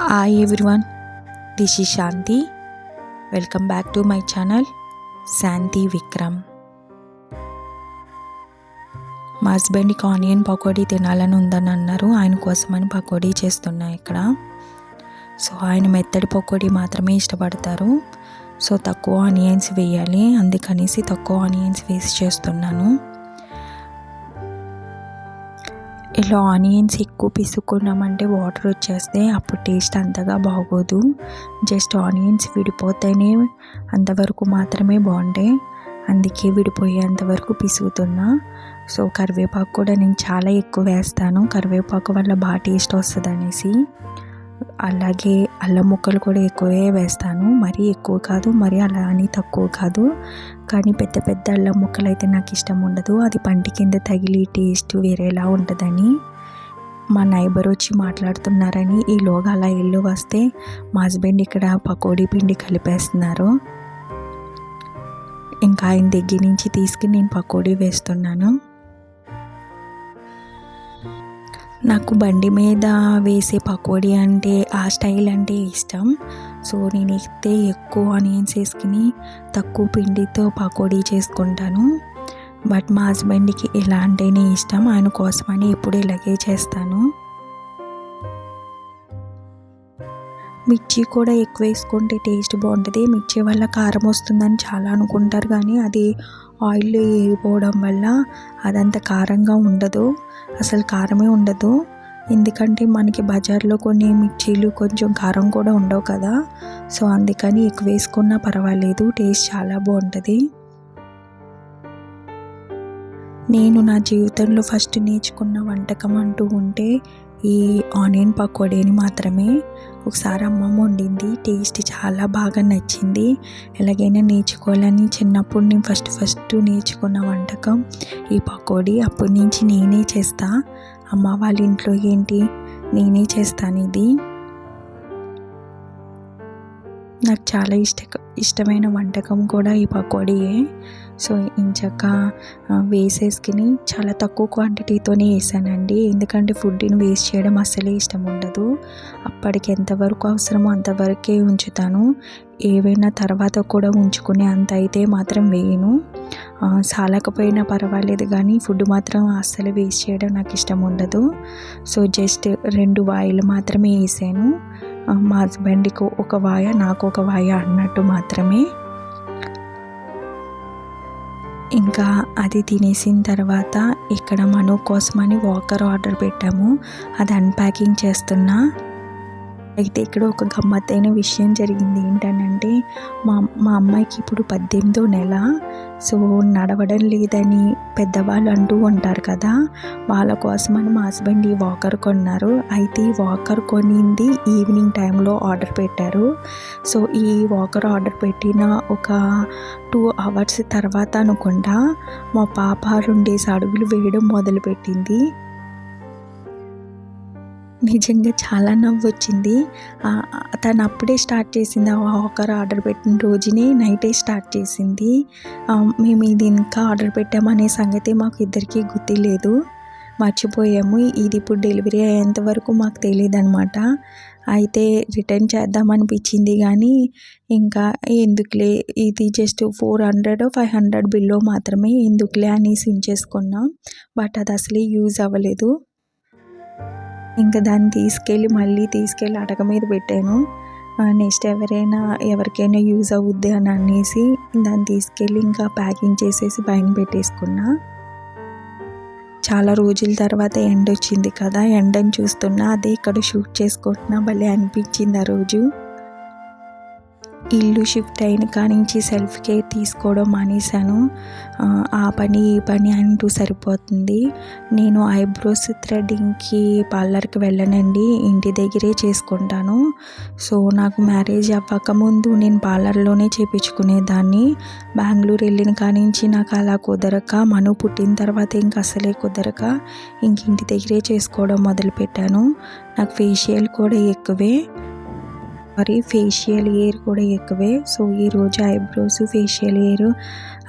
Hi everyone this is Shanti welcome back to my channel Shanti Vikram మా హస్బెండ్కి onion pakodi తినాలని ఉందని అన్నారు. ఆయన కోసమని పకోడీ చేస్తున్నా ఇక్కడ. సో ఆయన మెత్తడి పకోడీ మాత్రమే ఇష్టపడతారు. సో తక్కువ ఆనియన్స్ వేయాలి. అందుకనేసి తక్కువ ఆనియన్స్ వేసి చేస్తున్నాను. ఇలా ఆనియన్స్ ఎక్కువ పిసుకున్నామంటే వాటర్ వచ్చేస్తే అప్పుడు టేస్ట్ అంతగా బాగోదు. జస్ట్ ఆనియన్స్ విడిపోతేనే అంతవరకు మాత్రమే బాగుంటాయి. అందుకే విడిపోయేంత వరకు పిసుగుతున్నా సో కరివేపాకు కూడా నేను చాలా ఎక్కువ వేస్తాను. కరివేపాకు వల్ల బాగా టేస్ట్ వస్తుంది అనేసి అలాగే అల్లం ముక్కలు కూడా ఎక్కువే వేస్తాను. మరీ ఎక్కువ కాదు మరీ అలా అని తక్కువ కాదు. కానీ పెద్ద పెద్ద అల్లం ముక్కలు అయితే నాకు ఇష్టం ఉండదు. అది పంటి కింద తగిలి టేస్ట్ వేరేలా ఉంటుందని మా నైబర్ వచ్చి మాట్లాడుతున్నారని ఈలోగా అలా ఇల్లు వస్తే మా హస్బెండ్ ఇక్కడ పకోడీ పిండి కలిపేస్తున్నారు. ఇంకా ఆయన దగ్గర నుంచి తీసుకుని నేను పకోడీ వేస్తున్నాను. నాకు బండి మీద వేసే పకోడీ అంటే ఆ స్టైల్ అంటే ఇష్టం. సో నేను అయితే ఎక్కువ ఆనియన్స్ వేసుకుని తక్కువ పిండితో పకోడీ చేసుకుంటాను. బట్ మా హస్బెండ్కి ఎలా అంటేనే ఇష్టం. ఆయన కోసమని ఎప్పుడు ఇలాగే చేస్తాను. మిర్చి కూడా ఎక్కువ వేసుకుంటే టేస్ట్ బాగుంటుంది. మిర్చి వల్ల కారం వస్తుందని చాలా అనుకుంటారు కానీ అది ఆయిల్ వేయకపోవడం వల్ల అదంత కారంగా ఉండదు. అసలు కారమే ఉండదు. ఎందుకంటే మనకి బజార్లో కొన్ని మిర్చీలు కొంచెం కారం కూడా ఉండవు కదా. సో అందుకని ఎక్కువ వేసుకున్నా పర్వాలేదు. టేస్ట్ చాలా బాగుంటుంది. నేను నా జీవితంలో ఫస్ట్ నేర్చుకున్న వంటకం అంటూ ఉంటే ఈ ఆనియన్ పకోడీని మాత్రమే ఒకసారి అమ్మమ్మ వండింది. టేస్ట్ చాలా బాగా నచ్చింది. ఎలాగైనా నేర్చుకోవాలని చిన్నప్పుడు నేను ఫస్ట్ ఫస్ట్ నేర్చుకున్న వంటకం ఈ పకోడీ. అప్పటి నుంచి నేనే చేస్తా. అమ్మ వాళ్ళ ఇంట్లో ఏంటి? నేనే చేస్తాను ఇది. నాకు చాలా ఇష్ట ఇష్టమైన వంటకం కూడా ఈ పకోడీయే. సో ఇంచక వేసేసుకుని చాలా తక్కువ క్వాంటిటీతోనే వేసానండి. ఎందుకంటే ఫుడ్ని వేస్ట్ చేయడం అస్సలే ఇష్టం ఉండదు. అప్పటికి ఎంతవరకు అవసరమో అంతవరకే ఉంచుతాను. ఏవైనా తర్వాత కూడా ఉంచుకునే అంత అయితే మాత్రం వేయను. సాలకపోయినా పర్వాలేదు కానీ ఫుడ్ మాత్రం అస్సలు వేస్ట్ చేయడం నాకు ఇష్టం ఉండదు. సో జస్ట్ రెండు వాయిలు మాత్రమే వేసాను. మా హస్బెండ్కి ఒక వాయ నాకు ఒక వాయ అన్నట్టు మాత్రమే. ఇంకా అది తినేసిన తర్వాత ఇక్కడ మనో కోసమని వాకర్ ఆర్డర్ పెట్టాము. అది అన్ప్యాకింగ్ చేస్తున్నా. అయితే ఇక్కడ ఒక గమ్మత్తైన విషయం జరిగింది ఏంటనంటే మా మా అమ్మాయికి ఇప్పుడు పద్దెనిమిదో నెల. సో నడవడం లేదని పెద్దవాళ్ళు అంటూ ఉంటారు కదా. వాళ్ళ కోసమని మా హస్బెండ్ ఈ వాకర్ కొన్నారు. అయితే ఈ వాకర్ కొనింది ఈవినింగ్ టైంలో ఆర్డర్ పెట్టారు. సో ఈ వాకర్ ఆర్డర్ పెట్టిన ఒక టూ అవర్స్ తర్వాత అనుకుంటా మా పాప రెండేసి అడుగులు వేయడం మొదలుపెట్టింది. నిజంగా చాలా నవ్వు వచ్చింది తను అప్పుడే స్టార్ట్ చేసింది. ఆ హాకర్ ఆర్డర్ పెట్టిన రోజునే నైటే స్టార్ట్ చేసింది. మేము ఇది ఇంకా ఆర్డర్ పెట్టామనే సంగతి మాకు ఇద్దరికీ గుర్తులేదు. మర్చిపోయాము. ఇది ఇప్పుడు డెలివరీ అయ్యేంత వరకు మాకు తెలియదు అనమాట అయితే రిటర్న్ చేద్దామనిపించింది కానీ ఇంకా ఎందుకులే ఇది just four hundred five hundred బిల్లో మాత్రమే ఎందుకులే అనేసి ఉంచేసుకున్నాం. బట్ అది అసలే యూజ్ అవ్వలేదు. ఇంకా దాన్ని తీసుకెళ్ళి మళ్ళీ తీసుకెళ్ళి అటక మీద పెట్టాను. నెక్స్ట్ ఎవరైనా ఎవరికైనా యూజ్ అవుద్ది అని అనేసి దాన్ని తీసుకెళ్ళి ఇంకా ప్యాకింగ్ చేసేసి పైన పెట్టేసుకున్నా. చాలా రోజుల తర్వాత ఎండ వచ్చింది కదా ఎండని చూస్తున్నా అదే ఇక్కడ షూట్ చేసుకుంటున్నా భలే అనిపించింది ఆ రోజు. ఇల్లు షిఫ్ట్ అయిన కానించి సెల్ఫ్ కేర్ తీసుకోవడం మానేశాను. ఆ పని ఈ పని అంటూ సరిపోతుంది. నేను ఐబ్రోస్ థ్రెడ్డింగ్కి పార్లర్కి వెళ్ళనండి. ఇంటి దగ్గరే చేసుకుంటాను. సో నాకు మ్యారేజ్ అవ్వకముందు నేను పార్లర్లోనే చేపించుకునేదాన్ని. బెంగళూరు వెళ్ళిన కానించి నాకు అలా కుదరక మను పుట్టిన తర్వాత ఇంక అసలే కుదరక ఇంక ఇంటి దగ్గరే చేసుకోవడం మొదలుపెట్టాను. నాకు ఫేషియల్ కూడా ఎక్కువే. మరి ఫేషియల్ ఇయర్ కూడా ఎక్కువే. సో ఈరోజు ఐబ్రోస్ ఫేషియల్ ఇయర్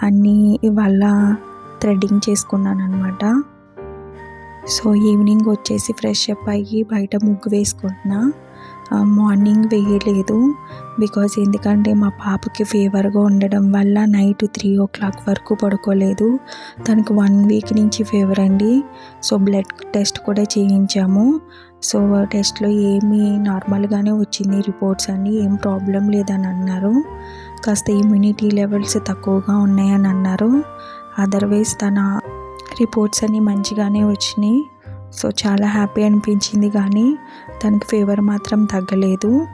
అన్నీ ఇవాళ థ్రెడ్డింగ్ చేసుకున్నాను అనమాట సో ఈవినింగ్ వచ్చేసి ఫ్రెష్ అప్ అయ్యి బయట ముగ్గు వేసుకుంటున్నా. మార్నింగ్ వేయలేదు. బికాజ్ ఎందుకంటే మా పాపకి ఫీవర్గా ఉండడం వల్ల నైట్ త్రీ ఓ క్లాక్ వరకు పడుకోలేదు. తనకు వన్ వీక్ నుంచి ఫీవర్ అండి. సో బ్లడ్ టెస్ట్ కూడా చేయించాము. సో టెస్ట్లో ఏమీ నార్మల్గానే వచ్చింది రిపోర్ట్స్ అన్నీ. ఏం ప్రాబ్లం లేదని అన్నారు. కాస్త ఇమ్యూనిటీ లెవెల్స్ తక్కువగా ఉన్నాయని అన్నారు. అదర్వైజ్ తన రిపోర్ట్స్ అన్నీ మంచిగానే వచ్చినాయి. సో చాలా హ్యాపీ అనిపించింది కానీ తనకి ఫీవర్ మాత్రం తగ్గలేదు.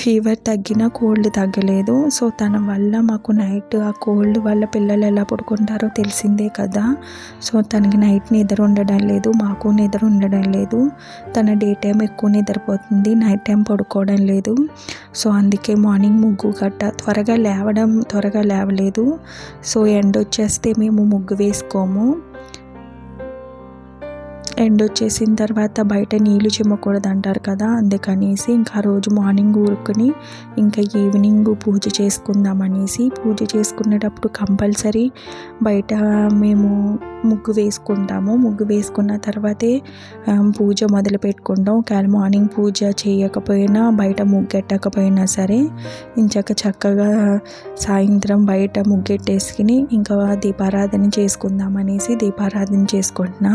ఫీవర్ తగ్గినా కోల్డ్ తగ్గలేదు. సో తన వల్ల మాకు నైట్ ఆ కోల్డ్ వల్ల పిల్లలు ఎలా పడుకుంటారో తెలిసిందే కదా. సో తనకి నైట్ నిద్ర ఉండడం లేదు మాకు నిద్ర ఉండడం లేదు. తన డే టైం ఎక్కువ నిద్రపోతుంది నైట్ టైం పడుకోవడం లేదు. సో అందుకే మార్నింగ్ ముగ్గు గట్ట త్వరగా లేవడం త్వరగా లేవలేదు. సో ఎండ్ వచ్చేస్తే మేము ముగ్గు వేసుకోము. ఎండ్ వచ్చేసిన తర్వాత బయట నీళ్ళు చిమ్మకూడదు అంటారు కదా అందుకనేసి ఇంకా ఆ రోజు మార్నింగ్ ఊరుకుని ఇంకా ఈవినింగ్ పూజ చేసుకుందాం అనేసి పూజ చేసుకునేటప్పుడు కంపల్సరీ బయట మేము ముగ్గు వేసుకుంటాము. ముగ్గు వేసుకున్న తర్వాతే పూజ మొదలు పెట్టుకుంటాం. ఒకవేళ మార్నింగ్ పూజ చేయకపోయినా బయట ముగ్గెట్టకపోయినా సరే ఇంచక చక్కగా సాయంత్రం బయట ముగ్గెట్టేసుకుని ఇంకా దీపారాధన చేసుకుందాం అనేసి దీపారాధన చేసుకుంటున్నా.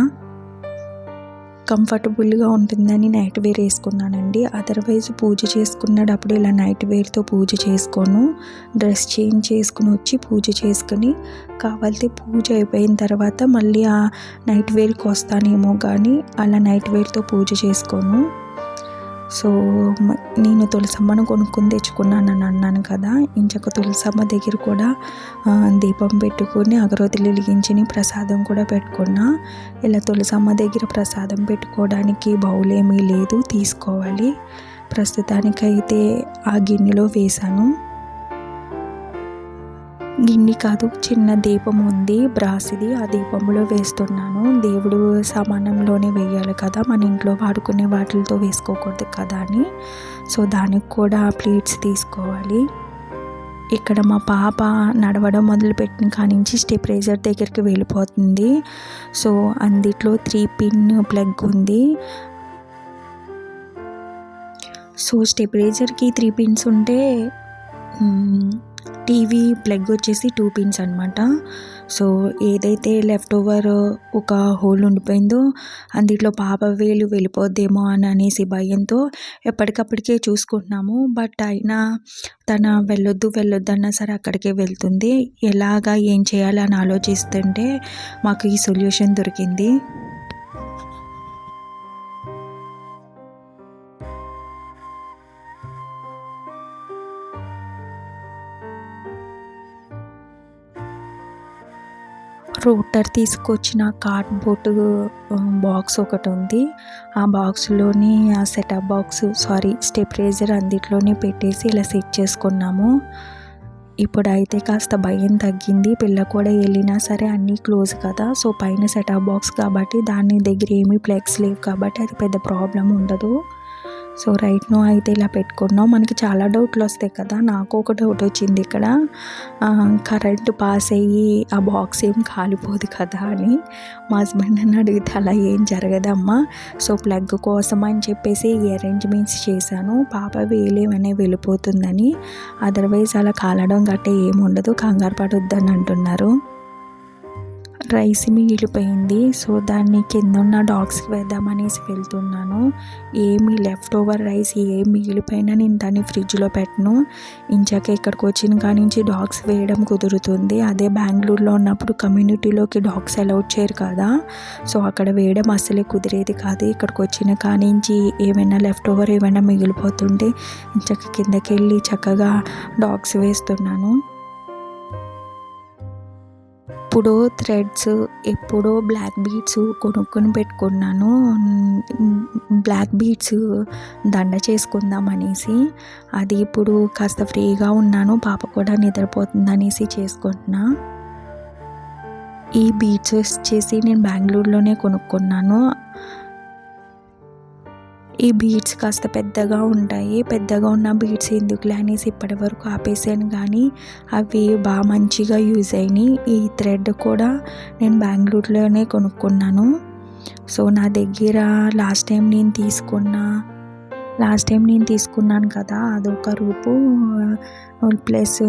కంఫర్టబుల్గా ఉంటుందని నైట్ వేర్ వేసుకున్నానండి. అదర్వైజ్ పూజ చేసుకున్నప్పుడు ఇలా నైట్ వేర్తో పూజ చేసుకోను. డ్రెస్ చేంజ్ చేసుకుని వచ్చి పూజ చేసుకుని కావాలితే పూజ అయిపోయిన తర్వాత మళ్ళీ ఆ నైట్ వేర్కి వస్తానేమో కానీ అలా నైట్ వేర్తో పూజ చేసుకోను. సో నేను తులసమ్మను కొనుక్కొని తెచ్చుకున్నాను అని అన్నాను కదా ఇంచక తులసమ్మ దగ్గర కూడా దీపం పెట్టుకొని అగరవతులు వెలిగించి ప్రసాదం కూడా పెట్టుకున్నా. ఇలా తులసమ్మ దగ్గర ప్రసాదం పెట్టుకోవడానికి బౌలేమీ లేదు తీసుకోవాలి. ప్రస్తుతానికైతే ఆ గిన్నెలో వేశాను. గిన్నె కాదు చిన్న దీపం ఉంది బ్రాసిది ఆ దీపంలో వేస్తున్నాను. దేవుడు సామానంలోనే వేయాలి కదా మన ఇంట్లో వాడుకునే వాటితో వేసుకోకూడదు కదా అని. సో దానికి కూడా ప్లేట్స్ తీసుకోవాలి. ఇక్కడ మా పాప నడవడం మొదలుపెట్టిన కానించి స్టెప్రైజర్ దగ్గరికి వెళ్ళిపోతుంది. సో అందిట్లో త్రీ పిన్ ప్లగ్ ఉంది. సో స్టెప్రైజర్కి త్రీ పిన్స్ ఉంటే టీవీ ప్లగ్ వచ్చేసి టూ పిన్స్ అనమాట సో ఏదైతే లెఫ్ట్ ఓవర్ ఒక హోల్ ఉండిపోయిందో అందులో పాప వేలు వెళ్ళిపోద్దేమో అని అనేసి భయంతో ఎప్పటికప్పటికే చూసుకుంటున్నాము. బట్ అయినా తన వెళ్ళొద్దు వెళ్ళొద్దు అన్నా సరే అక్కడికే వెళ్తుంది. ఎలాగా ఏం చేయాలని ఆలోచిస్తుంటే మాకు ఈ సొల్యూషన్ దొరికింది. రూటర్ తీసుకొచ్చిన కార్డ్బోర్డ్ బాక్స్ um, ఒకటి ఉంది. ఆ బాక్స్లోని ఆ సెటప్ బాక్స్ సారీ స్టెప్రైజర్ అందులోనే పెట్టేసి ఇలా సెట్ చేసుకున్నాము. ఇప్పుడైతే కాస్త భయం తగ్గింది. పిల్ల కూడా వెళ్ళినా సరే అన్నీ క్లోజ్ కదా. సో పైన సెటప్ బాక్స్ కాబట్టి దాని దగ్గర ఏమీ ప్లెక్స్ లేవు కాబట్టి అది పెద్ద ప్రాబ్లం ఉండదు. సో రైట్ నో అయితే ఇలా పెట్టుకున్నాం. మనకి చాలా డౌట్లు వస్తాయి కదా. నాకు ఒక డౌట్ వచ్చింది ఇక్కడ. కరెంటు పాస్ అయ్యి ఆ బాక్స్ ఏం కాలిపోదు కదా అని మా హస్బెండ్ అని అడిగితే అలా ఏం జరగదమ్మా. సో ప్లగ్ కోసం అని చెప్పేసి ఈ అరేంజ్మెంట్స్ చేశాను. పాప వేలేమనే వెళ్ళిపోతుందని. అదర్వైజ్ అలా కాలడం గట్ట ఏముండదు. కంగారు పడొద్దని అంటున్నారు. రైస్ మిగిలిపోయింది. సో దాన్ని కింద ఉన్న డాగ్స్కి వేద్దామనేసి వెళ్తున్నాను. ఏమి లెఫ్ట్ ఓవర్ రైస్ ఏం మిగిలిపోయినా నేను దాన్ని ఫ్రిడ్జ్లో పెట్టను. ఇంచాక ఇక్కడికి వచ్చిన కాడి నుంచి డాగ్స్ వేయడం కుదురుతుంది. అదే బెంగళూరులో ఉన్నప్పుడు కమ్యూనిటీలోకి డాగ్స్ అలౌట్ చేయరు కదా. సో అక్కడ వేయడం అసలే కుదిరేది కాదు. ఇక్కడికి వచ్చిన కాడి నుంచి ఏమైనా లెఫ్ట్ ఓవర్ ఏమైనా మిగిలిపోతుంటే ఇంచక కిందకి వెళ్ళి చక్కగా డాగ్స్ వేస్తున్నాను. ఎప్పుడో థ్రెడ్స్ ఎప్పుడో బ్లాక్ బీడ్స్ కొనుక్కొని పెట్టుకున్నాను. బ్లాక్ బీడ్స్ దండ చేసుకుందాం అనేసి. అది ఇప్పుడు కాస్త ఫ్రీగా ఉన్నాను. పాప కూడా నిద్రపోతుంది అనేసి చేసుకుంటున్నా. ఈ బీడ్స్ వచ్చేసి నేను బెంగళూరులోనే కొనుక్కున్నాను. ఈ బీడ్స్ కాస్త పెద్దగా ఉంటాయి. పెద్దగా ఉన్న బీడ్స్ ఎందుకులే అనేసి ఇప్పటి వరకు ఆపేసాను. కానీ అవి బాగా మంచిగా యూజ్ అయినాయి. ఈ థ్రెడ్ కూడా నేను బెంగళూరులోనే కొనుక్కున్నాను. సో నా దగ్గర లాస్ట్ టైం నేను తీసుకున్న లాస్ట్ టైం నేను తీసుకున్నాను కదా అదొక రూపు ప్లస్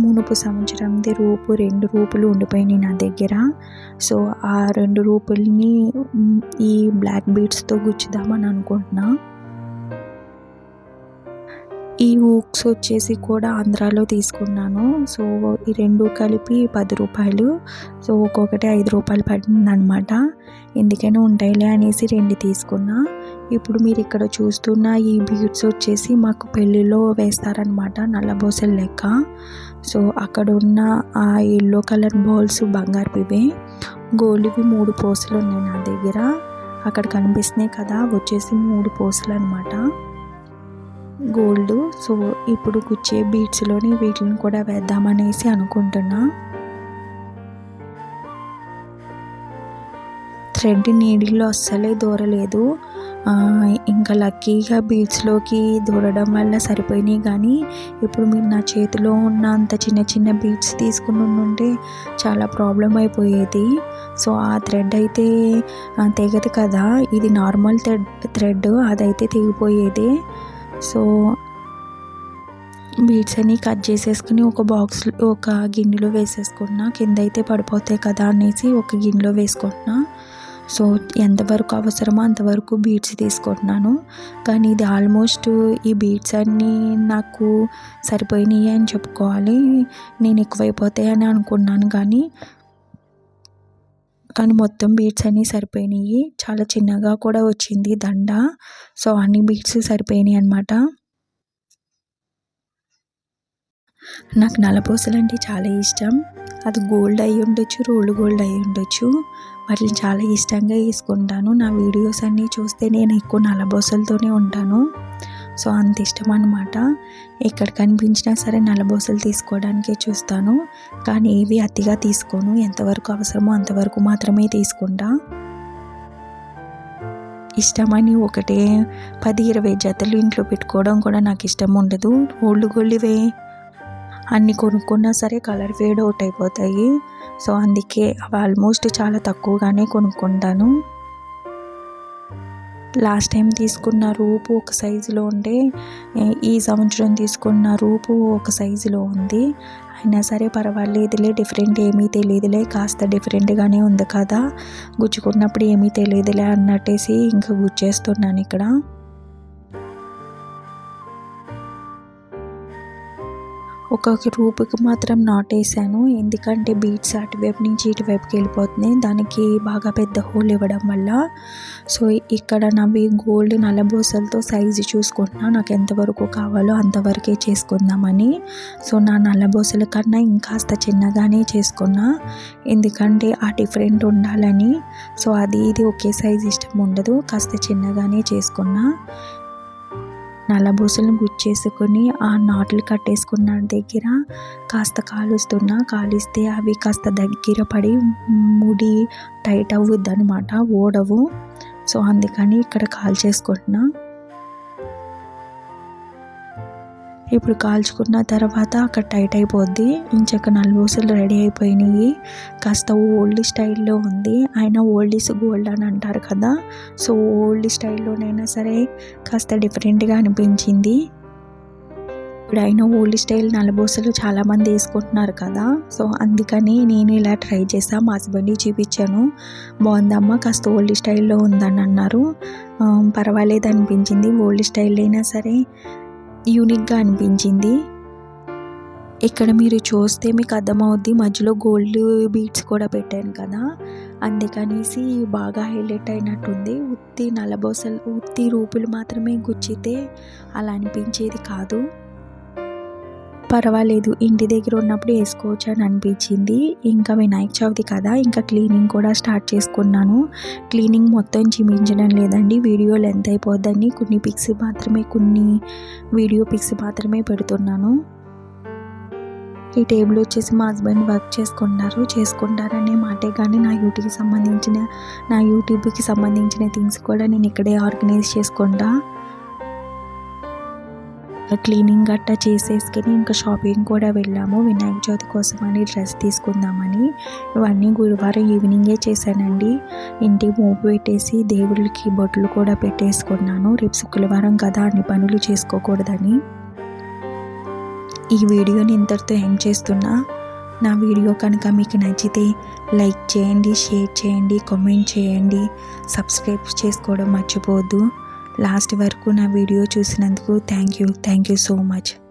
మునుపు సంవత్సరంది రూపు రెండు రూపులు ఉండిపోయినాయి నా దగ్గర. సో ఆ రెండు రూపుల్ని ఈ బ్లాక్ బీడ్స్తో గుచ్చుదామని అనుకుంటున్నా. ఈ ఊక్స్ వచ్చేసి కూడా ఆంధ్రాలో తీసుకున్నాను. సో ఈ రెండు కలిపి పది రూపాయలు. సో ఒక్కొక్కటి ఐదు రూపాయలు పడింది అనమాట ఎందుకైనా ఉంటాయిలే అనేసి రెండు తీసుకున్నా. ఇప్పుడు మీరు ఇక్కడ చూస్తున్న ఈ బీడ్స్ వచ్చేసి మాకు పెళ్ళిలో వేస్తారనమాట నల్లబోసల లెక్క. సో అక్కడ ఉన్న ఆ ఎల్లో కలర్ బాల్స్ బంగారుపివే గోల్డ్వి మూడు పోసలు ఉన్నాయి నా దగ్గర. అక్కడ కనిపిస్తున్నాయి కదా వచ్చేసి మూడు పోసలు అనమాట గోల్డ్. సో ఇప్పుడు గుచ్చే బీడ్స్లోని వీటిని కూడా వేద్దామనేసి అనుకుంటున్నా. థ్రెడ్ నీడిల్లో అస్సలే దూరలేదు. ఇంకా లక్కీగా బీడ్స్లోకి దూరడం వల్ల సరిపోయినాయి కానీ ఇప్పుడు మీరు నా చేతిలో ఉన్న అంత చిన్న చిన్న బీడ్స్ తీసుకుని ఉంటే చాలా ప్రాబ్లం అయిపోయేది. సో ఆ థ్రెడ్ అయితే తెగదు కదా. ఇది నార్మల్ థ్రెడ్ థ్రెడ్ అదైతే తెగిపోయేది. సో బీడ్స్ అన్ని కట్ చేసేసుకుని ఒక బాక్స్ ఒక గిన్నెలో వేసేసుకున్నా కింద అయితే పడిపోతాయి కదా అనేసి ఒక గిన్నెలో వేసుకుంటున్నా. సో ఎంతవరకు అవసరమో అంతవరకు బీడ్స్ తీసుకుంటున్నాను. కానీ ఇది ఆల్మోస్ట్ ఈ బీడ్స్ అన్నీ నాకు సరిపోయినాయి అని చెప్పుకోవాలి. నేను ఎక్కువైపోతాయని అనుకున్నాను కానీ కానీ మొత్తం బీట్స్ అన్నీ సరిపోయినాయి. చాలా చిన్నగా కూడా వచ్చింది దండ. సో అన్ని బీట్స్ సరిపోయినాయి అనమాట నాకు నలపూసలు అంటే చాలా ఇష్టం. అది గోల్డ్ అయి ఉండొచ్చు రోల్డ్ గోల్డ్ అయి ఉండొచ్చు వాటిని చాలా ఇష్టంగా వేసుకుంటాను. నా వీడియోస్ అన్నీ చూస్తే నేను ఎక్కువ నల్లబోసలతోనే ఉంటాను. సో అంత ఇష్టం అనమాట ఎక్కడ కనిపించినా సరే నల్లబోసలు తీసుకోవడానికే చూస్తాను. కానీ ఏవి అతిగా తీసుకోను. ఎంతవరకు అవసరమో అంతవరకు మాత్రమే తీసుకుంటా. ఇష్టమని ఒకటే పది ఇరవై జతలు ఇంట్లో పెట్టుకోవడం కూడా నాకు ఇష్టం ఉండదు. ఓల్డ్ గోల్డ్వే అన్ని కొనుక్కున్నా సరే కలర్ ఫేడ్ అవుట్ అయిపోతాయి. సో అందుకే అవి ఆల్మోస్ట్ చాలా తక్కువగానే కొనుక్కుంటాను. లాస్ట్ టైం తీసుకున్న రూపు ఒక సైజులో ఉండే ఈ సంవత్సరం తీసుకున్న రూపు ఒక సైజులో ఉంది. అయినా సరే పర్వాలేదులే డిఫరెంట్ ఏమీ తెలియదులే కాస్త డిఫరెంట్గానే ఉంది కదా. గుచ్చుకున్నప్పుడు ఏమీ తెలియదులే అన్నట్టేసి ఇంకా గుచ్చేస్తున్నాను ఇక్కడ. ఒక రూపుకి మాత్రం నాటేసాను ఎందుకంటే బీట్స్ అటువైపు నుంచి ఇటువైపుకి వెళ్ళిపోతున్నాయి. దానికి బాగా పెద్ద హోల్ ఇవ్వడం వల్ల. సో ఇక్కడ నవి గోల్డ్ నల్లబూసలతో సైజు చూసుకుంటున్నా. నాకు ఎంతవరకు కావాలో అంతవరకే చేసుకుందామని. సో నా నల్లబూసల కన్నా ఇంకాస్త చిన్నగానే చేసుకున్నా. ఎందుకంటే ఆ డిఫరెంట్ ఉండాలని. సో అది ఇది ఒకే సైజు ఇష్టం ఉండదు. కాస్త చిన్నగానే చేసుకున్నా. నల్లబూసలను గుచ్చేసుకొని ఆ నాట్లు కట్టేసుకున్న దగ్గర. కాస్త కాలుస్తున్నా కాలిస్తే అవి కాస్త దగ్గర పడి ముడి టైట్ అవ్వుద్ది అనమాట ఓడవు. సో అందుకని ఇక్కడ కాల్ చేసుకుంటున్నా ఇప్పుడు కాల్చుకున్న తర్వాత అక్కడ టైట్ అయిపోద్ది. ఇంచక నలుబూసలు రెడీ అయిపోయినాయి. కాస్త ఓల్డ్ స్టైల్లో ఉంది. ఆయన ఓల్డ్ ఇస్ గోల్డ్ అని అంటారు కదా. సో ఓల్డ్ స్టైల్లోనైనా సరే కాస్త డిఫరెంట్గా అనిపించింది. ఇప్పుడు అయినా ఓల్డ్ స్టైల్ నలబోసలు చాలామంది వేసుకుంటున్నారు కదా. సో అందుకని నేను ఇలా ట్రై చేసా. మా హస్బెండ్కి చూపించాను. బాగుందమ్మా కాస్త ఓల్డ్ స్టైల్లో ఉందని అన్నారు. పర్వాలేదు అనిపించింది. ఓల్డ్ స్టైల్ అయినా సరే యూనిక్గా అనిపించింది. ఇక్కడ మీరు చూస్తే మీకు అర్థమవుద్ది మధ్యలో గోల్డ్ బీట్స్ కూడా పెట్టాను కదా. అందుకనేసి బాగా హైలైట్ అయినట్టుంది. ఉత్తి నలబోసలు ఉత్తి రూపులు మాత్రమే గుచ్చితే అలా అనిపించేది కాదు. పర్వాలేదు ఇంటి దగ్గర ఉన్నప్పుడు వేసుకోవచ్చు అని అనిపించింది. ఇంకా వినాయక చవితి కదా ఇంకా క్లీనింగ్ కూడా స్టార్ట్ చేసుకున్నాను. క్లీనింగ్ మొత్తం చూపించడం లేదండి వీడియో లెంత్ అయిపోద్దని కొన్ని పిక్స్ మాత్రమే కొన్ని వీడియో పిక్స్ మాత్రమే పెడుతున్నాను. ఈ టేబుల్ వచ్చేసి మా హస్బెండ్ వర్క్ చేసుకుంటారు. చేసుకుంటారనే మాటే కానీ నా యూట్యూబ్కి సంబంధించిన నా యూట్యూబ్కి సంబంధించిన థింగ్స్ కూడా నేను ఇక్కడే ఆర్గనైజ్ చేసుకుంటా. క్లీనింగ్ గట్టా చేసేసుకుని ఇంకా షాపింగ్ కూడా వెళ్ళాము. వినాయక చవితి కోసం అని డ్రెస్ తీసుకుందామని. ఇవన్నీ గురువారం ఈవినింగే చేశానండి. ఇంటికి మూపు పెట్టేసి దేవుళ్ళకి బొట్లు కూడా పెట్టేసుకున్నాను. రేపు శుక్రవారం కదా అన్ని పనులు చేసుకోకూడదని. ఈ వీడియోని ఇంతటితో ఏం చేస్తున్నా. నా వీడియో కనుక మీకు నచ్చితే లైక్ చేయండి షేర్ చేయండి కామెంట్ చేయండి. సబ్స్క్రైబ్ చేసుకోవడం మర్చిపోవద్దు. లాస్ట్ వరకు నా వీడియో చూసినందుకు thank you. Thank you so much.